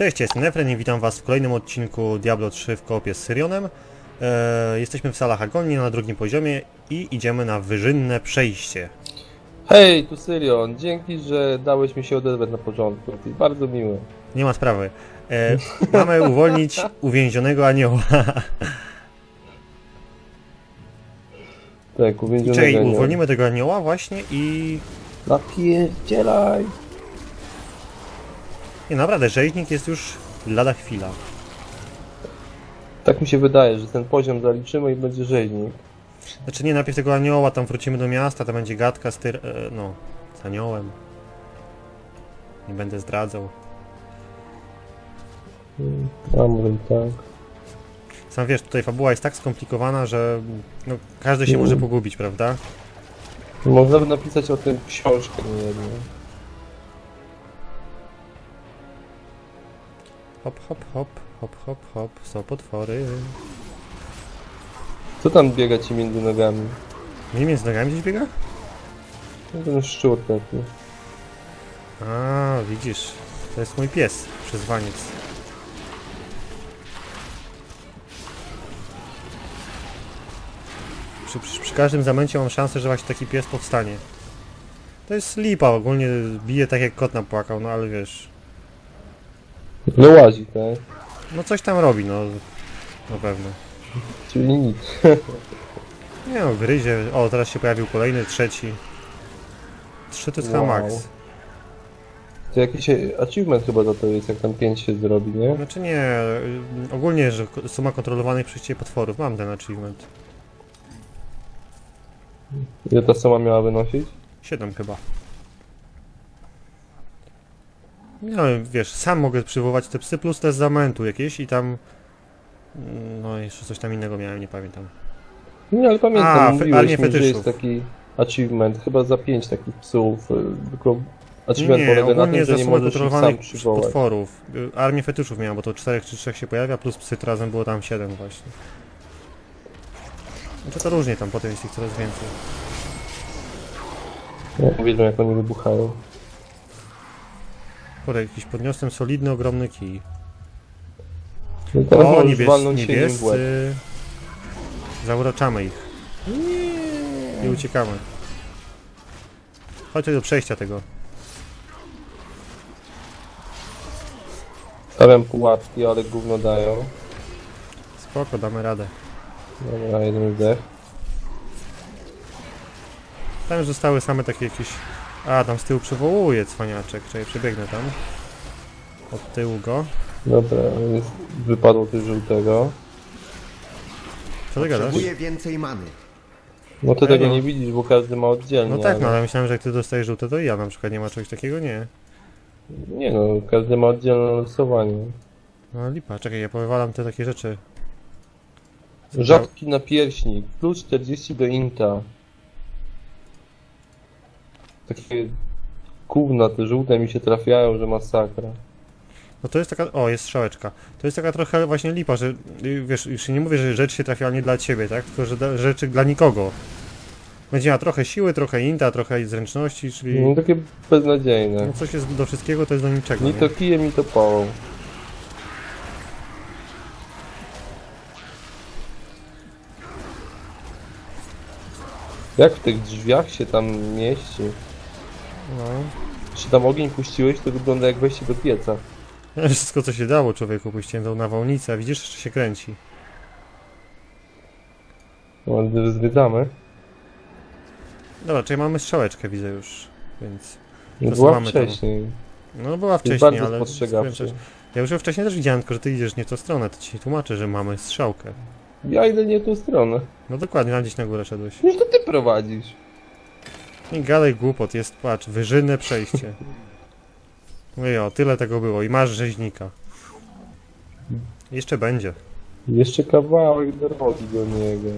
Cześć, jestem Nefren i witam Was w kolejnym odcinku Diablo 3 w koopie z Syrionem. E, jesteśmy w salach Agonii na drugim poziomie i idziemy na wyżynne przejście. Hej, tu Syrion, dzięki, że dałeś mi się odezwać na początku. Bardzo miłe. Nie ma sprawy. E, mamy uwolnić uwięzionego anioła. Tak, uwięzionego Czyli anioła. uwolnimy tego anioła właśnie i... Napierdzielaj! Nie, naprawdę, rzeźnik jest już lada chwila. Tak mi się wydaje, że ten poziom zaliczymy i będzie rzeźnik. Znaczy nie, najpierw tego anioła, tam wrócimy do miasta, tam będzie gadka z tyr... E, no, z aniołem. Nie będę zdradzał. Hmm, A może i tak. Sam wiesz, tutaj fabuła jest tak skomplikowana, że no, każdy się Mm. może pogubić, prawda? Można by napisać o tym książkę nie Hop, hop, hop, hop, hop, hop, są potwory. Co tam biega ci między nogami? Nie między nogami gdzieś biega? No ten szczur taki. A, widzisz, to jest mój pies, przyzwaniec. Przy, przy, przy każdym zamęcie mam szansę, że właśnie taki pies powstanie. To jest lipa, ogólnie bije tak jak kot napłakał, no ale wiesz, No łazi, tak? no coś tam robi, no, na pewno. Czyli nic. Nie no, gryzie. O, teraz się pojawił kolejny, trzeci. Trzy to jest Wow. max. To jakiś achievement chyba za to jest, jak tam 5 się zrobi, nie? Znaczy nie, ogólnie, że suma kontrolowanych przez ciebie potworów. Mam ten achievement. Ile ta sama miała wynosić? 7 chyba. No wiesz, sam mogę przywołać te psy plus te z zamętu jakieś i tam... No jeszcze coś tam innego miałem, nie pamiętam. Nie, ale pamiętam, A, mówiłeś armię mi, że jest taki achievement, chyba za pięć takich psów, y, tylko achievement Nie, polega na tym, że nie możesz sam przywołać. potworów. Y, Armię fetyszów miałem, bo to 4 czy 3 się pojawia, plus psy razem było tam 7 właśnie. Znaczy to różnie tam, potem jest ich coraz więcej. Nie, wiedzą jak oni wybuchają. Kurde, jakiś podniosłem solidny, ogromny kij. No teraz O, niebies niebiescy. Zauroczamy ich. I uciekamy. Chodź do przejścia tego. Stawiam pułapki, ale gówno dają. Spoko, damy radę. Dobra, jeden zdech. Tam już zostały same takie jakieś... A, tam z tyłu przywołuje cwaniaczek. Czekaj, przebiegnę tam. Od tyłu go. Dobra, wypadło coś żółtego. Co ty gadasz? Potrzebuję więcej many. No ty Ej, tego no. nie widzisz, bo każdy ma oddzielnie. No tak, ale... no ale myślałem, że jak ty dostajesz żółte, to i ja na przykład nie ma czegoś takiego, nie. Nie no, każdy ma oddzielne losowanie. No lipa, czekaj, ja powywalam te takie rzeczy. Rzadki napierśnik, plus 40 do inta. Takie gówna, te żółte mi się trafiają, że masakra. No to jest taka, o jest strzałeczka. To jest taka trochę właśnie lipa, że y, wiesz, już nie mówię, że rzecz się trafia nie dla ciebie, tak? Tylko, że da, rzeczy dla nikogo. Będzie miała trochę siły, trochę inta, trochę zręczności, czyli No takie beznadziejne. no, coś jest do wszystkiego, to jest do niczego. Nie? to kije, mi to pałą. Jak w tych drzwiach się tam mieści? No. Czy tam ogień puściłeś, to wygląda jak wejście do pieca. Wszystko co się dało człowieku, puściłem tą nawałnicę, a widzisz, jeszcze się kręci. No, ale zwiedzamy. Dobra, czyli mamy strzałeczkę, widzę już, więc... No była mamy tam. wcześniej. No była Jest wcześniej, bardzo ale... spostrzegawczy. Ja już ją wcześniej też widziałem, tylko że ty idziesz nie w tą stronę, to ci tłumaczę, że mamy strzałkę. Ja idę nie w tą stronę. No dokładnie, tam gdzieś na górę szedłeś. Już to ty prowadzisz. Nie gadaj głupot, jest, patrz, wyżynne przejście. Mówię, o, tyle tego było i masz rzeźnika. Jeszcze będzie. Jeszcze kawałek drogi do niego.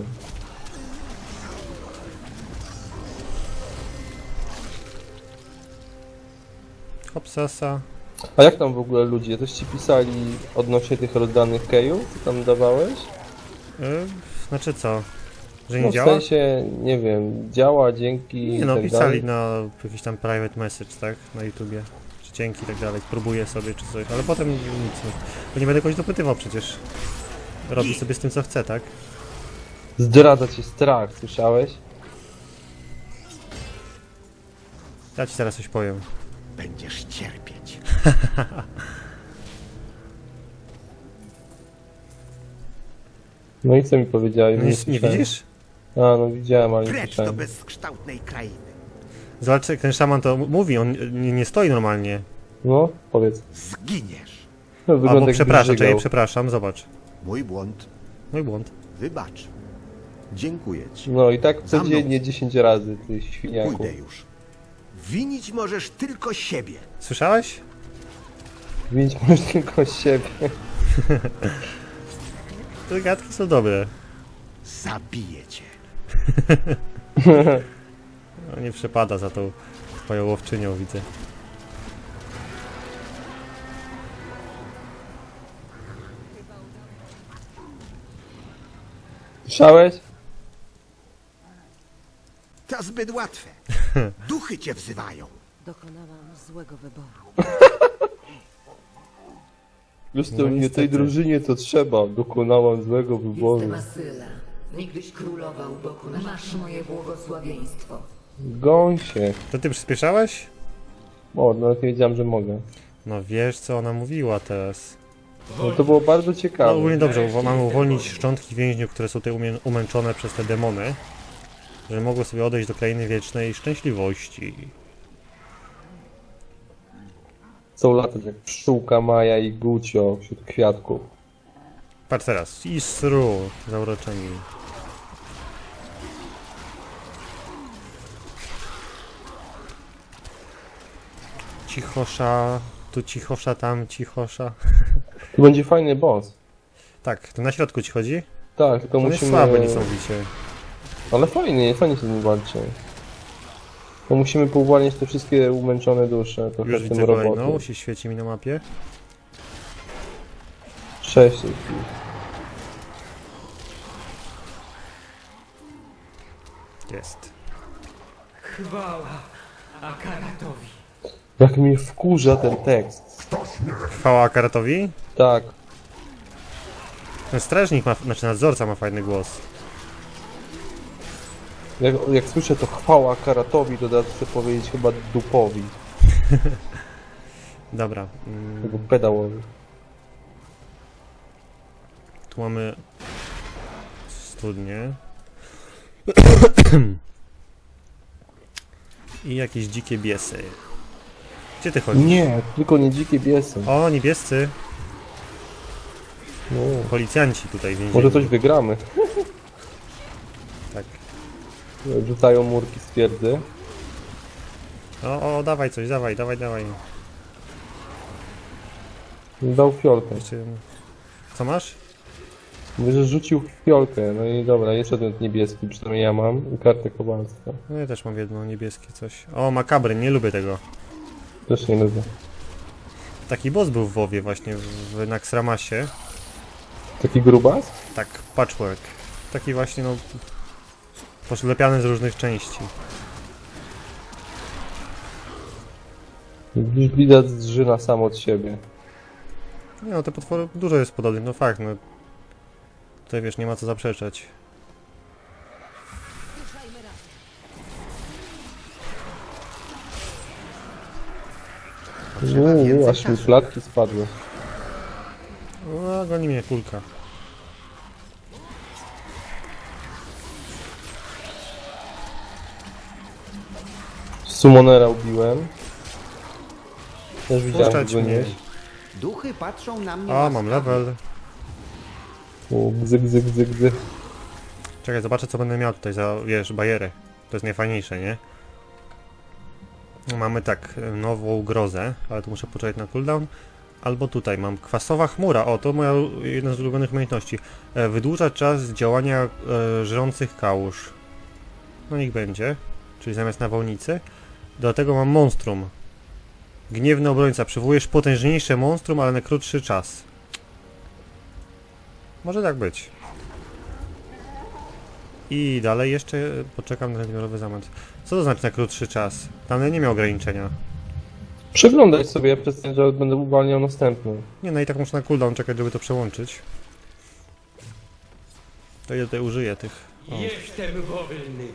Hopsasa. A jak tam w ogóle ludzie? Coś ci pisali odnośnie tych rozdanych kejów? Co tam dawałeś? Yy, znaczy co? Że nie No w działa? sensie, nie wiem, działa dzięki Nie no, tak pisali dalej. na jakiś tam private message, tak? Na YouTubie. Czy cienki i tak dalej, spróbuję sobie czy coś, ale potem nic, bo nie będę kogoś dopytywał przecież. Robi sobie z tym co chce, tak? Zdradza cię strach, słyszałeś? Ja ci zaraz coś powiem. Będziesz cierpieć. No i co mi powiedziałeś? No nie, nie widzisz? A, no widziałem, ale nie Precz do słyszałem. bezkształtnej krainy. Zobacz, jak ten szaman to mówi, on nie, nie stoi normalnie. No, powiedz. Zginiesz. No, wygląda Albo jakby przepraszam, żygał. czekaj, przepraszam, zobacz. Mój błąd. Mój błąd. Wybacz. Dziękuję ci. No i tak Za mną. codziennie 10 razy, ty świniaku. Pójdę już. Winić możesz tylko siebie. Słyszałeś? Widzisz możesz tylko siebie. Te gadki są dobre. Zabiję cię. No, nie przepada za tą twoją łowczynią, widzę. Słyszałeś? To zbyt łatwe. Duchy cię wzywają. Dokonałam złego wyboru. Już to No, nie niestety. tej drużynie co trzeba. Dokonałam złego wyboru. Jestem Asyla. Niegdyś królowa u boku na Masz moje błogosławieństwo. Goń się. To ty przyspieszałeś? O, nawet nie wiedziałem, że mogę. No wiesz, co ona mówiła teraz. No to było bardzo No ciekawe. ogólnie dobrze, bo mamy uwolnić szczątki więźniów, które są tutaj umie- umęczone przez te demony. Żeby mogły sobie odejść do krainy wiecznej szczęśliwości. Są latać jak pszczółka Maja i Gucio wśród kwiatków. Patrz teraz. Isru. Zauroczeni. Cichosza. Tu cichosza, tam cichosza. To będzie fajny boss. Tak, to na środku ci chodzi? Tak, tylko To jest musimy... słabe niesamowicie. Ale fajnie, fajnie się z nim walczy. To musimy pouwalniać te wszystkie umęczone dusze. To Już w tym widzę kolejną, się świeci mi na mapie. Sześć ich. Jest. Chwała Akaratowi. Jak mnie wkurza ten tekst. Chwała Akaratowi. Tak. Ten strażnik ma, znaczy nadzorca ma fajny głos. Jak, jak słyszę to chwała Karatowi, to teraz chcę powiedzieć chyba dupowi. Dobra. Mm, Tego pedałowi. tu mamy studnie. I jakieś dzikie biesy. Gdzie ty chodzisz? Nie, tylko nie dzikie biesy. O, niebiescy. No. Policjanci tutaj więzieni. Może coś wygramy. Tak. Rzucają murki z twierdzy. O, o, dawaj coś, dawaj, dawaj, dawaj. Dał fiolkę. Jeszcze... Co masz? Mówię, że rzucił fiolkę. No i dobra, jeszcze ten niebieski, przynajmniej ja mam. I kartę kowalstwa. No ja też mam jedno niebieskie coś. O, makabry, nie lubię tego. Też nie lubię. Taki boss był w WoWie właśnie, w Naxramasie. Taki grubas? Tak, patchwork. Taki właśnie, no... Poszlepiany z różnych części. Widać zżyna sam od siebie. Nie no, te potwory dużo jest podobnych, no fakt, no. Tutaj wiesz, nie ma co zaprzeczać. Uuu, aż mi flatki spadły. No, goni mnie kulka. Summonera ubiłem. Też widziałem, Puszczać że mnie. nie. Duchy patrzą na mnie O, mam łaskawie. level. U, Gzy, gzy, gzy, gzy. Czekaj, zobaczę co będę miał tutaj za, wiesz, bajerę. To jest najfajniejsze, nie? Mamy tak, nową grozę, ale tu muszę poczekać na cooldown. Albo tutaj mam kwasowa chmura. O, to moja jedna z ulubionych umiejętności. E, wydłuża czas działania e, żrących kałuż. No niech będzie. Czyli zamiast nawałnicy. Do tego mam monstrum. Gniewny obrońca. Przywołujesz potężniejsze monstrum, ale na krótszy czas. Może tak być. I dalej jeszcze poczekam na nadmiarowy zamęt. Co to znaczy na krótszy czas? Tam nie miał ograniczenia. Przeglądać sobie, ja przez ten, że będę uwalniał następny. Nie, no i tak muszę na cooldown czekać, żeby to przełączyć. To ja tutaj użyję tych. O. Jestem wolny.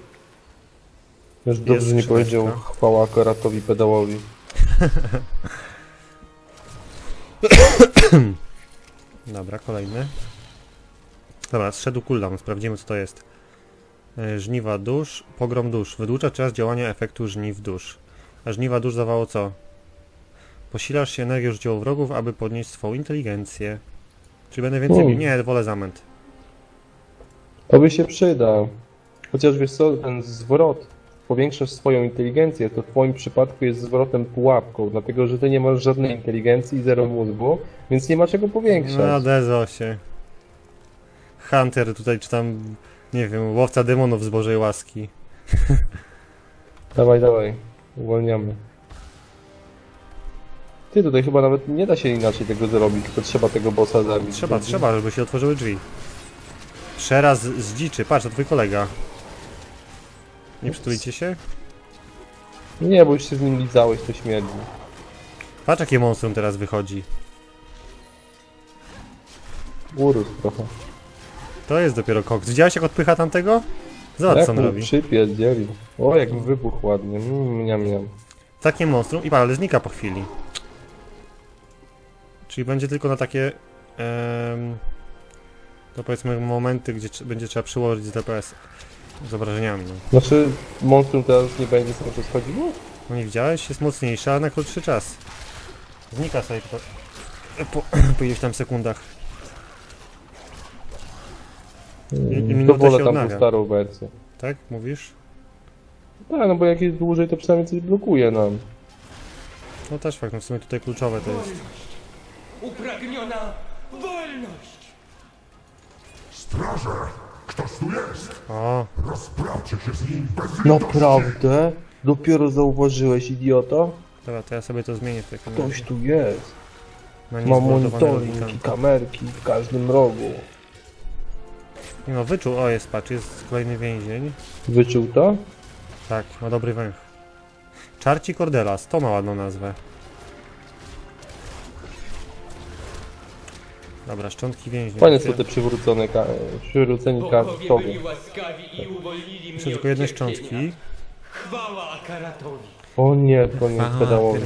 Już dobrze, że nie powiedział chwała karatowi pedałowi. Dobra, kolejny. Dobra, zszedł cooldown, sprawdzimy co to jest. E, Żniwa dusz, pogrom dusz. Wydłucza czas działania efektu żniw dusz. A żniwa dusz dawało co? Posilasz się energią życiową wrogów, aby podnieść swą inteligencję. Czyli będę więcej Hmm. Nie, wolę zamęt. To by się przyda. Chociaż wiesz co, ten zwrot, powiększasz swoją inteligencję, to w twoim przypadku jest zwrotem pułapką, dlatego że ty nie masz żadnej inteligencji i zero mózgu, więc nie ma czego powiększać. No, Dezo się. Hunter tutaj, czy tam, nie wiem, łowca demonów z Bożej łaski. Dawaj, dawaj, uwalniamy. Ty, tutaj chyba nawet nie da się inaczej tego zrobić, tylko trzeba tego bossa zabić. Trzeba, trzeba, żeby się otworzyły drzwi. Przeraz z dziczy, patrz, to twój kolega. Nie przytulicie się? Nie, bo już się z nim lizałeś, to śmierdzi. Patrz jakie monstrum teraz wychodzi. Urósł trochę. To jest dopiero koks. Widziałeś jak odpycha tamtego? Zobacz co on mu robi. przypierdzielił. O, jak wybuchł ładnie. Mm, miam, miam. Takie monstrum i ale znika po chwili. Czyli będzie tylko na takie... em, to powiedzmy momenty, gdzie będzie trzeba przyłożyć z DPS. Z obrażeniami. No. Znaczy, monstrum teraz nie będzie cały czas chodziło? no nie widziałeś? Jest mocniejsza, ale na krótszy czas. Znika sobie po, po, po iluś tam sekundach. I- i Mm, minuta to wolę się tam odnawia. tą starą wersję. Tak? Mówisz? Tak, no bo jak jest dłużej, to przynajmniej coś blokuje nam. No też fakt, no w sumie tutaj kluczowe to jest. Upragniona wolność. Straże! Ktoś tu jest! O, Rozprawcie się z nim bez Naprawdę? Dopiero zauważyłeś, idioto? dobra, to ja sobie to zmienię w takim razie. Ktoś tu jest. Na Ma niezbordowane monitoring i kamerki w każdym rogu. Nie No wyczuł, o jest, patrz, jest kolejny więzień. Wyczuł to? Tak, ma dobry węch. Czarci Cordelas, to ma ładną nazwę. Dobra, szczątki więźnia. Fajne są te przywrócone ka- przywróceni kartowie. Jeszcze tylko jedne szczątki. Chwała Akaratowi. O nie, koniec pierdolę.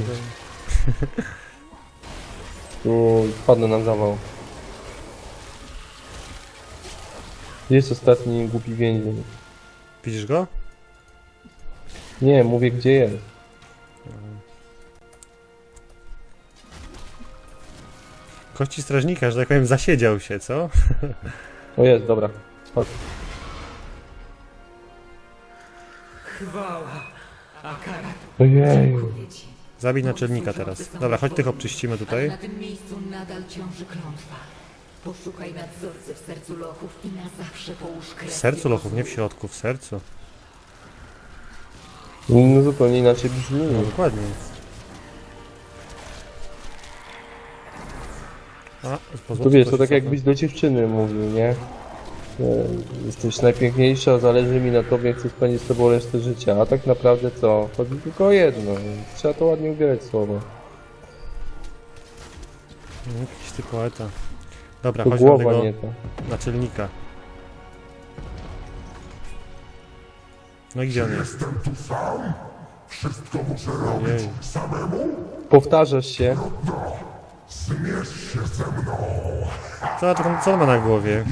Tu padnę na zawał. Jest ostatni głupi więzień. Widzisz go? Nie, mówię gdzie jest. Kości strażnika, że tak powiem, zasiedział się, co? O jest, dobra. Chodź. Chwała Akaratowi. Ojej. Zabij naczelnika teraz. Dobra, chodź tych obczyścimy tutaj. na tym miejscu nadal ciąży klątwa. Poszukaj nadzorcy w sercu lochów i na zawsze połóż W kres sercu lochów, nie w środku, w sercu. No zupełnie inaczej brzmi. No dokładnie. A, To wiesz, coś to tak cofnę. jakbyś do dziewczyny mówił, nie? E, Jesteś najpiękniejsza, zależy mi na tobie, chcę spędzić z tobą resztę życia. A tak naprawdę co? Chodzi tylko o jedno. Trzeba to ładnie ubierać słowo. No, Jakiś ty poeta. Dobra, To chodź do tego nie naczelnika. No i gdzie on jest? Jestem tu sam! Wszystko muszę robić Ojej. samemu? Powtarzasz się. Zmierz się ze mną! Co, on taką- co on ma na głowie?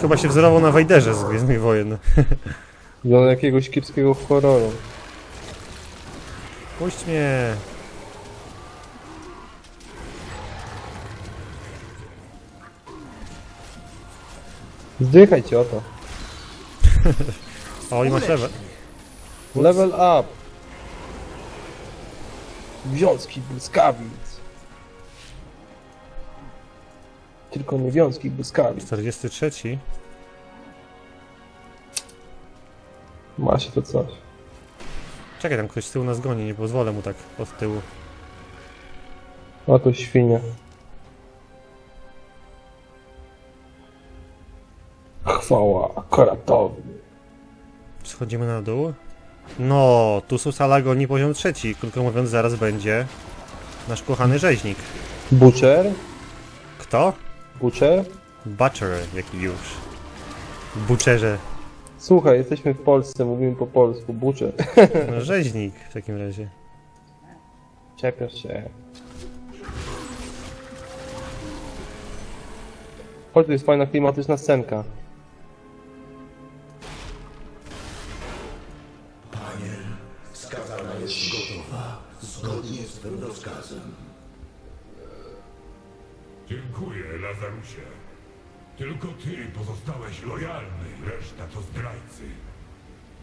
Chyba się wzorował na Wejderze z Gwiezdnych Wojen. Do jakiegoś kiepskiego horroru. Puść mnie! Zdychajcie o to. O, i masz lewe. Level up. Wiązki błyskawic. Tylko nie wiązki błyskawic. 43. Ma się to coś. Czekaj, tam ktoś z tyłu nas goni, nie pozwolę mu tak od tyłu. O to świnia. Chwała Karatowi. Schodzimy na dół. No, tu są Salagoni poziom trzeci. Krótko mówiąc, zaraz będzie nasz kochany rzeźnik. Butcher? Kto? Butcher? Butcher, jak już. Butcherze. Słuchaj, jesteśmy w Polsce, mówimy po polsku. Butcher. No, rzeźnik w takim razie. Czepiasz się. Chodź, to jest fajna klimatyczna scenka. Lazarusie. Tylko ty pozostałeś lojalny, reszta to zdrajcy.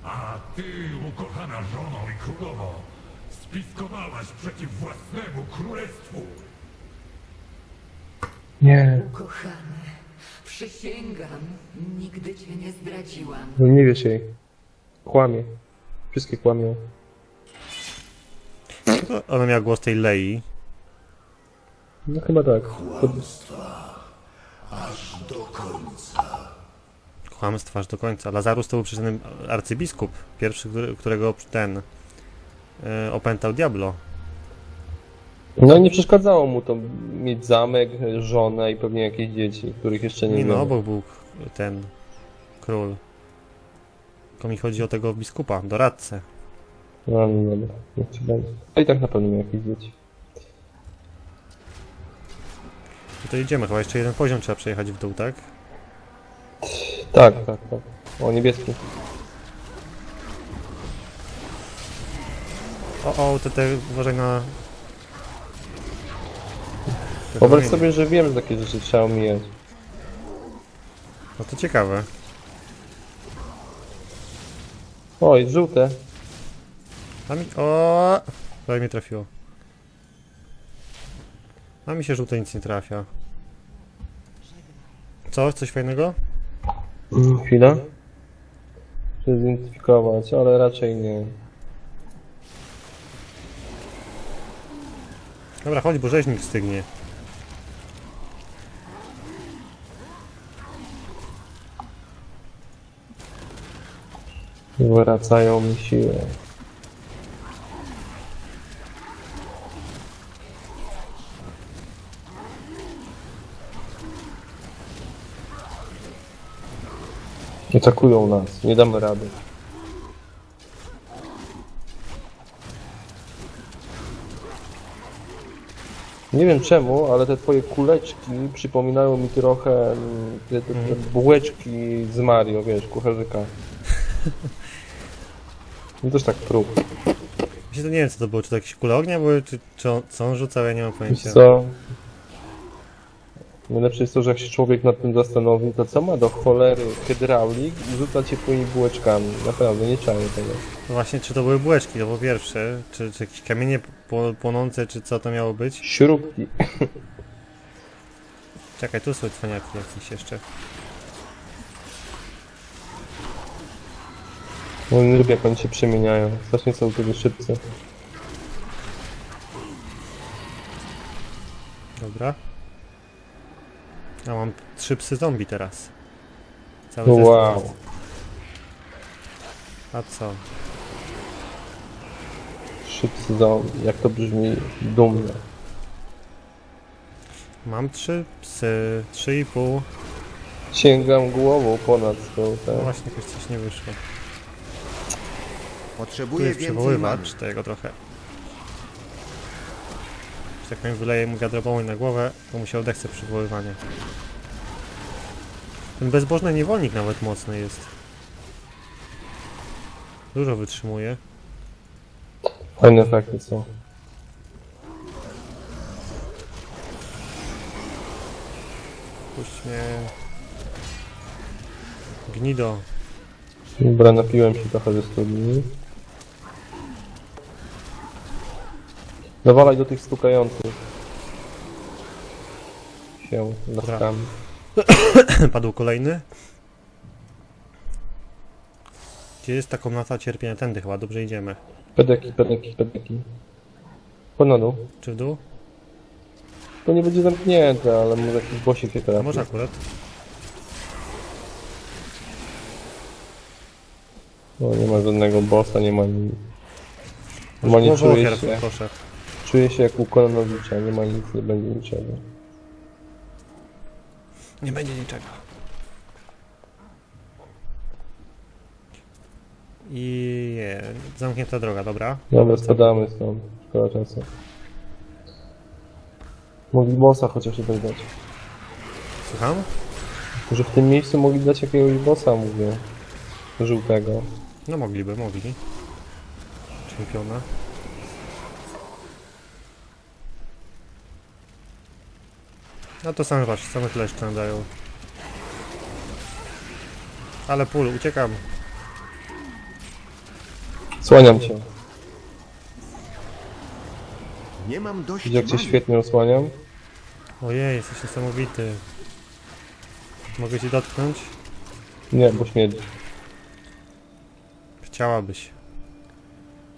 A ty, ukochana żono i królowo, spiskowałaś przeciw własnemu królestwu. Nie. Kochany, przysięgam, nigdy cię nie zdradziłam. No nie wiesz jej. Kłamie. Wszystkie kłamią. Ona miała głos tej Lei. No chyba tak. Kłamstwa aż do końca. Lazarus to był przecież ten arcybiskup. Pierwszy, którego ten e, opętał Diablo. No nie przeszkadzało mu to mieć zamek, żonę i pewnie jakieś dzieci, których jeszcze nie Nie no, obok był ten król. Tylko mi chodzi o tego biskupa, doradcę. No, no będzie. A i tak na pewno miał jakieś dzieci. I to idziemy, chyba jeszcze jeden poziom trzeba przejechać w dół, tak? Tak, tak, tak. O, niebieski. O, o, te, te uważaj na... te Wyobraź sobie, że wiem, że takie rzeczy trzeba omijać. No to ciekawe. Oj, żółte. A mi... O! Prawie mnie trafiło. A mi się żółte nic nie trafia. Co? Coś fajnego? Mm, Chwila. Chcę zidentyfikować, ale raczej nie. Dobra, chodź, bo rzeźnik stygnie. Wracają mi siły. Atakują nas, nie damy rady. Nie wiem czemu, ale te twoje kuleczki przypominają mi trochę mm, te, te, te bułeczki z Mario, wiesz, kucharzyka. No też tak prób. Właśnie to nie wiem co to było, czy to jakieś kule ognia były, czy, czy on, co on rzucał, ja nie mam pojęcia. co? Najlepsze jest to, że jak się człowiek nad tym zastanowi, to co ma do cholery hydraulik i rzuca ciepłymi bułeczkami. Naprawdę, nie czaję tego. No właśnie, czy to były bułeczki, to po pierwsze, czy, czy jakieś kamienie pł- płonące, czy co to miało być? Śrubki. Czekaj, tu są cwaniaki jakieś jeszcze. No nie lubię jak oni się przemieniają. Strasznie są tego szybcy. Dobra. A mam trzy psy zombie teraz. Cały No wow. jest. A co? Szybcy zombie. Jak to brzmi dumnie. Mam trzy psy, trzy i pół. Sięgam głową ponad tą, No tak. właśnie, jakoś coś nie wyszło. Potrzebuję więcej many. przywoływacz tego trochę. Że tak powiem, wyleje mu wiadroboły na głowę, to mu się odechce przywoływanie. Ten bezbożny niewolnik nawet mocny jest. Dużo wytrzymuje. Fajne efekty są. Puść mnie. Gnido. Dobra, napiłem się trochę ze studni. Nawalaj do tych stukających. Się laskami. Padł kolejny. Gdzie jest ta komnata cierpienia? Tędy chyba, dobrze idziemy. Pedeki, pedeki, pedeki. Chodź na dół. Czy w dół? To nie będzie zamknięte, ale może jakiś bosik się trafi. może akurat. No nie ma żadnego bossa, nie ma. Może ofiar się, poszedł. Czuję się jak u Kononowicza, nie ma nic, nie będzie niczego. Nie będzie niczego. I je, zamknięta droga, dobra. Dobra, spadamy stąd, szkoda czasu. Mogli bossa chociaż jeden dać. Słucham? Że w tym miejscu mogli dać jakiegoś bossa, mówię. Żółtego. No mogliby, mogli. Czempiona. No to same patrz, same kleszcze dają. Ale pól, uciekam. Słaniam cię. Nie mam dość Widzisz jak cię świetnie osłaniam? Ojej, jesteś niesamowity. Mogę cię dotknąć? Nie, bo śmierdzi. Chciałabyś.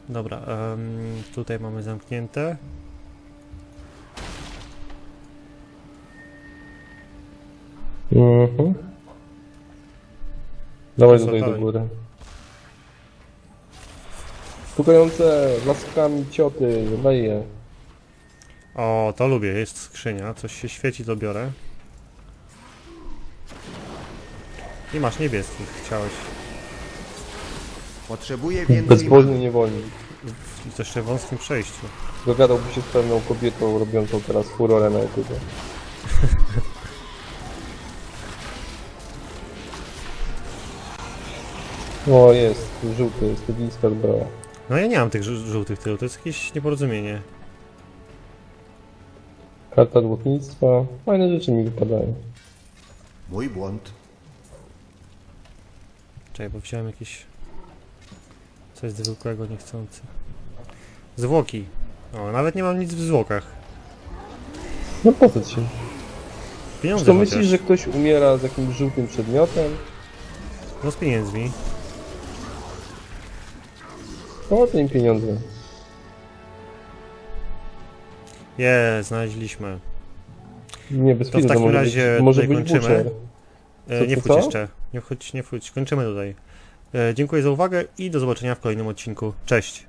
Dobra, em, tutaj mamy zamknięte. Mhm. Dawaj Co tutaj do dalej? góry. Pukające laskami cioty, daj je. O, to lubię, jest skrzynia. Coś się świeci, to biorę. I masz niebieskich, chciałeś. Potrzebuję więcej Bezbożny niewolnik. To jeszcze w wąskim przejściu. Dogadałby się z pewną kobietą robiącą teraz furorę na YouTube. O, jest, żółty, jest tybijska zbroja. No ja nie mam tych żół- żółtych tyłów, to jest jakieś nieporozumienie. Karta dłutnictwa. Fajne rzeczy mi wypadają. Mój błąd. Czekaj, bo wziąłem jakieś... Coś zwykłego, niechcący. Zwłoki. O, nawet nie mam nic w zwłokach. No po co ci? Pieniądze Czy to chociaż. myślisz, że ktoś umiera z jakimś żółtym przedmiotem? No z pieniędzmi. To im pieniądze. Je, znaleźliśmy. Nie, bez To w takim razie może tutaj być kończymy. butcher. E, Co, nie co, wchodź co? jeszcze. Nie wchodź, nie wchodź. Kończymy tutaj. E, dziękuję za uwagę i do zobaczenia w kolejnym odcinku. Cześć.